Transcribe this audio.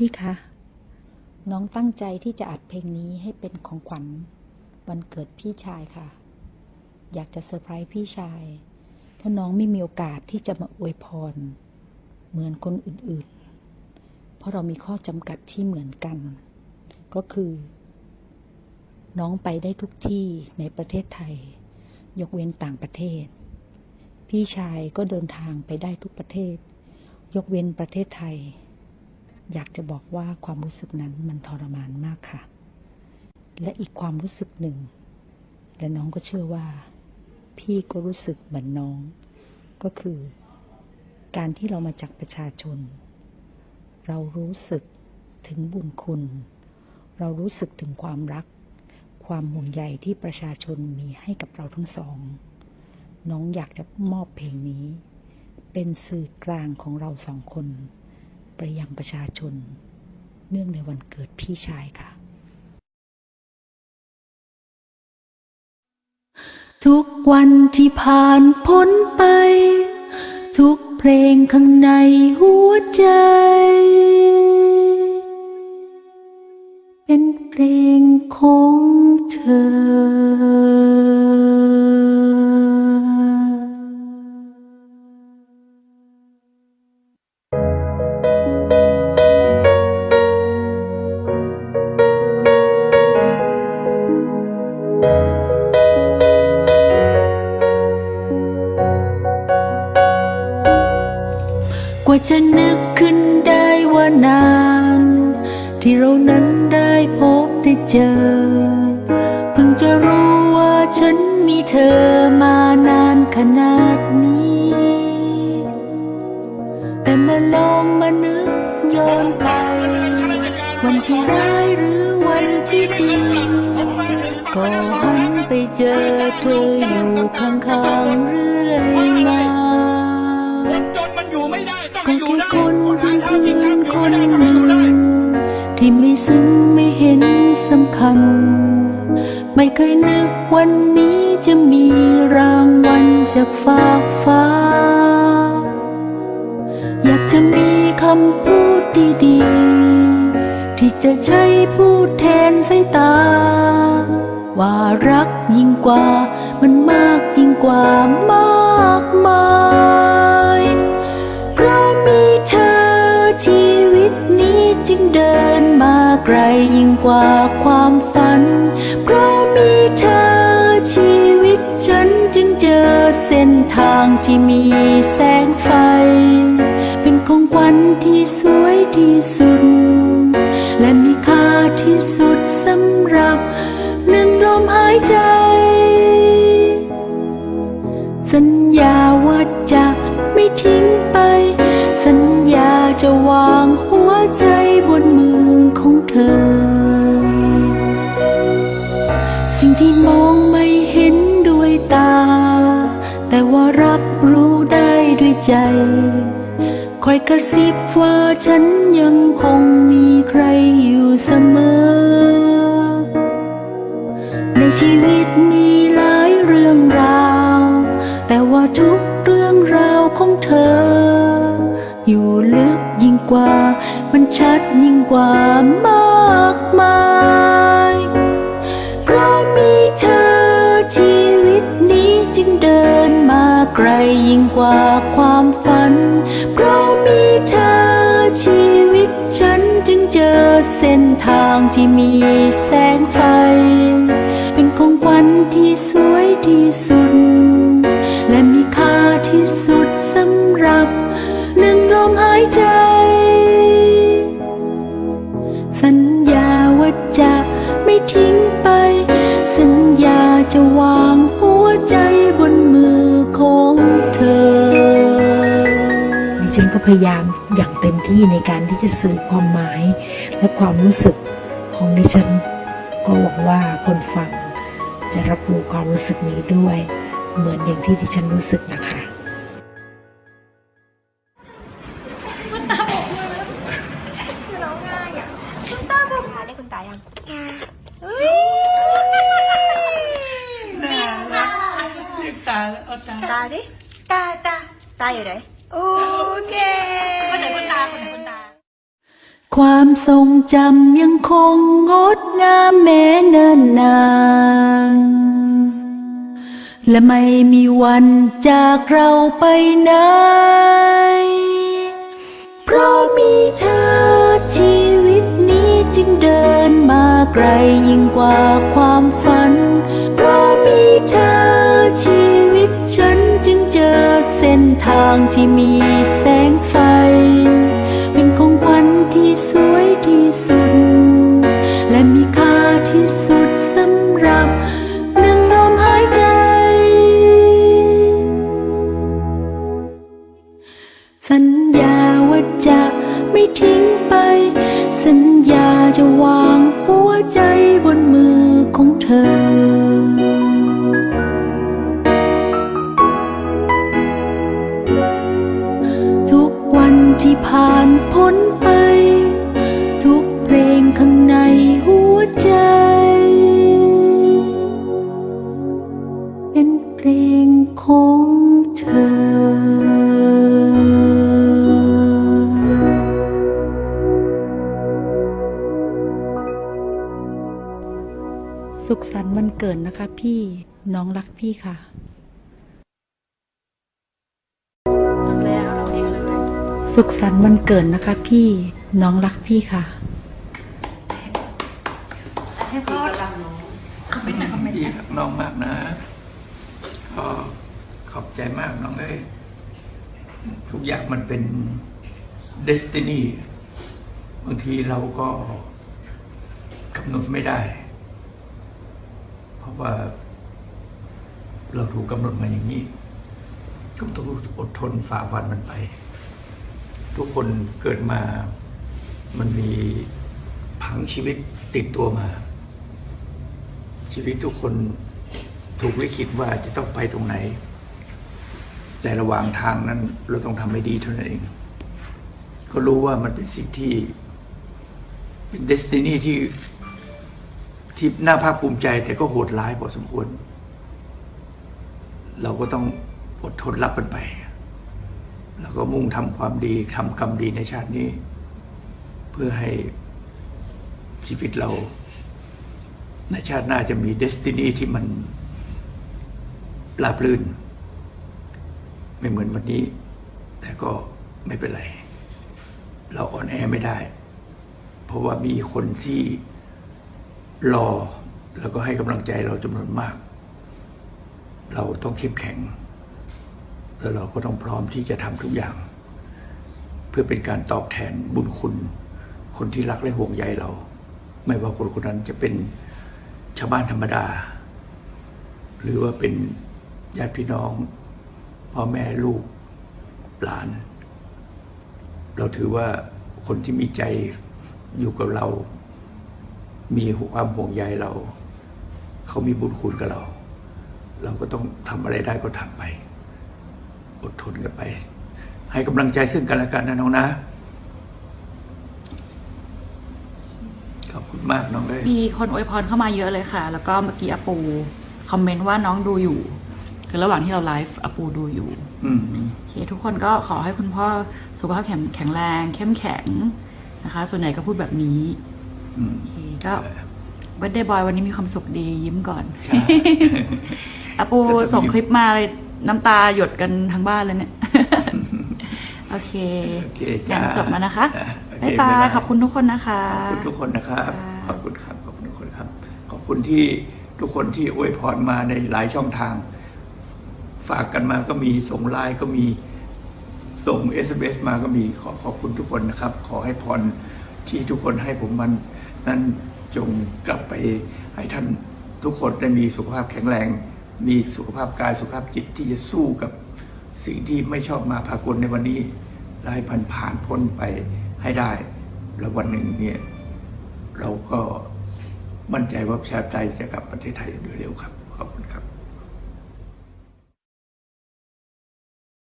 พี่คะ น้องตั้งใจที่จะอัดเพลงนี้ให้เป็นของขวัญวันเกิดพี่ชายค่ะ อยากจะเซอร์ไพรส์พี่ชาย เพราะน้องไม่มีโอกาสที่จะมาอวยพร เหมือนคนอื่นๆ เพราะเรามีข้อจำกัดที่เหมือนกัน ก็คือ น้องไปได้ทุกที่ในประเทศไทย ยกเว้นต่างประเทศ พี่ชายก็เดินทางไปได้ทุกประเทศ ยกเว้นประเทศไทย อยากจะบอกว่าความรู้สึกนั้นมันทรมานมากค่ะ และอีกความรู้สึกหนึ่ง และน้องก็เชื่อว่า พี่ก็รู้สึกเหมือนน้อง ก็คือ การที่เรามาจากประชาชน เรารู้สึกถึงบุญคุณ เรารู้สึกถึงความรัก ความห่วงใยที่ประชาชนมีให้กับเราทั้งสอง น้องอยากจะมอบเพลงนี้ เป็นสื่อกลางของเราสองคน ไปยังประชาชน เนื่องในวันเกิดพี่ชายค่ะ ทุกวันที่ผ่านพ้นไป ทุกเพลงข้างในหัวใจ เป็นเพลงของเธอ จะนึกขึ้นได้ว่านาน ที่เรานั้นได้พบได้เจอ เพิ่งจะรู้ว่าฉันมีเธอมานานขนาดนี้ แต่เมื่อลองมานึกย้อนไป วันที่ร้ายหรือวันที่ดี ก็หันไปเจอเธออยู่ข้างๆเรื่ แค่คนเพื่อนพื่อนคนหนึ่งที่ไม่ซึ้งไม่เห็นสำคัญ ไม่เคยนึกวันนี้จะมีรางวัลจากฟากฟ้า อยากจะมีคำพูดดีๆ ที่จะใช้พูดแทนสายตา ว่ารักยิ่งกว่ามันมากยิ่งกว่ามากมาย ไกลยิ่งกว่าความฝัน เพราะมีเธอชีวิตฉันจึงเจอเส้นทางที่มีแสงไฟ เป็นของขวัญที่สวยที่สุด และมีค่าที่สุดสำหรับ หนึ่งลมหายใจ สิ่งที่มองไม่เห็นด้วยตา แต่ว่ารับรู้ได้ด้วยใจ คอยกระซิบว่าฉันยังคงมีใครอยู่เสมอ ในชีวิตมีหลายเรื่องราว แต่ว่าทุกเรื่องราวของเธอ อยู่ลึกยิ่งกว่า มันชัดยิ่งกว่ามา ยิ่งกว่าความฝัน เพราะมีเธอชีวิตฉันจึงเจอเส้นทางที่มีแสงไฟ เป็นของขวัญที่สวยที่สุด และมีค่าที่สุดสำหรับ หนึ่งลมหายใจ พยายามอย่างเต็มที่ในการที่จะสื่อความหมายและความรู้สึกของดิฉัน ก็หวังว่าคนฟังจะรับรู้ความรู้สึกนี้ด้วย เหมือนอย่างที่ดิฉันรู้สึกนะคะตาได้คุณตายังเฮ้ยตาเอาตาตาดิตาตาตาอยู่ไหน โอเคคนไหนคนตาคนไหนคนตา ความทรงจำยังคงงดงามแม้เนิ่นนาน และไม่มีวันจากเราไปไหน เพราะมีเธอชีวิตนี้จึงเดินมาไกลยิ่งกว่าความฝัน เพราะมีเธอชีวิตฉัน เส้นทางที่มีแสงไฟ เป็นของขวัญที่สวยที่สุด และมีค่าที่สุดสำหรับหนึ่งลมหายใจ สัญญาว่าจะไม่ทิ้งไป สัญญาจะวางหัวใจบนมือของเธอ ผ่านพ้นไป ทุกเพลงข้างในหัวใจ เป็นเพลงของเธอสุขสันต์วันเกิดนะคะพี่น้องรักพี่ค่ะ สุขสันต์วันเกิดนะคะ พี่น้องรักพี่ค่ะ ให้พี่รักน้องมากนะก็ขอบใจมากน้องเอ้ยทุกอย่างมันเป็นเดสตินีบางทีเราก็กำหนดไม่ได้ เพราะว่า เราถูกกำหนดมาอย่างนี้ก็ต้องอดทนฝ่าฟันมันไป ทุกคนเกิดมามันมีผังชีวิตติดตัวมา ชีวิตทุกคนถูกลิขิตว่าจะต้องไปตรงไหน แต่ระหว่างทางนั้นเราต้องทำให้ดีเท่านั้นเอง ก็รู้ว่ามันเป็นสิ่งที่ เป็นเดสตินีที่ที่น่าภาคภูมิใจ แต่ก็โหดร้ายพอสมควร เราก็ต้องอดทนรับมันไป แล้วก็มุ่งทำความดีทำกรรมดีในชาตินี้ เพื่อให้ชีวิตเรา ในชาติหน้าจะมีเดสตินีที่มันราบรื่น ไม่เหมือนวันนี้ แต่ก็ไม่เป็นไร เราอ่อนแอไม่ได้ เพราะว่ามีคนที่รอ แล้วก็ให้กำลังใจเราจำนวนมาก เราต้องเข้มแข็ง แล้วเราก็ต้องพร้อมที่จะทำทุกอย่าง เพื่อเป็นการตอบแทนบุญคุณ คนที่รักและห่วงใยเรา ไม่ว่าคนคนนั้นจะเป็นชาวบ้านธรรมดา หรือว่าเป็นญาติพี่น้องพ่อแม่ลูกหลาน เราถือว่าคนที่มีใจอยู่กับเรา มีความห่วงใยเรา เขามีบุญคุณกับเรา เราก็ต้องทำอะไรได้ก็ทำไป อดทนกันไป ให้กำลังใจซึ่งกันและกันนะน้องนะ ขอบคุณมากน้องเลยมีคนอวยพรเข้ามาเยอะเลยค่ะ แล้วก็เมื่อกี้อาปูคอมเมนต์ว่าน้องดูอยู่ คือระหว่างที่เราไลฟ์อาปูดูอยู่อืมโอเคทุกคนก็ขอให้คุณพ่อสุขภาพแข็งแข็งแรง เข้มแข็งนะคะ ส่วนใหญ่ก็พูดแบบนี้อืมโอเคก็เบิร์ดเดย์บอยวันนี้มีความสุขดียิ้มก่อน ใช่ อาปูส่งคลิปมาเลย น้ำตาหยดกันทั้งบ้านเลยเนี่ย โอเคโอเคงาจ้านจบมานะคะอ่โอเคบ๊ายบายบ๊ขอบคุณทุกคนนะคะ ขอบคุณทุกคนนะครับค่ะขอบคุณครับขอบคุณทุกคนครับ ขอบคุณที่ทุกคนที่อวยพรมาในหลายช่องทาง ฝากกันมาก็มีส่งไลน์ก็มีส่ง SMS มาก็มีขอขอบคุณทุกคนนะครับ ขอให้พรที่ทุกคนให้ผมมันนั้นจงกลับไปให้ท่านทุกคนได้มีสุขภาพแข็งแรง มีสุขภาพกายสุขภาพจิตที่จะสู้กับสิ่งที่ไม่ชอบมาพากลในวันนี้และให้ผ่านผ่านพ้นไปให้ได้ แล้ววันหนึ่งเนี่ยเราก็มั่นใจว่าประชาธิปไตยจะกลับประเทศไทยโดยเร็วครับขอบคุณครับ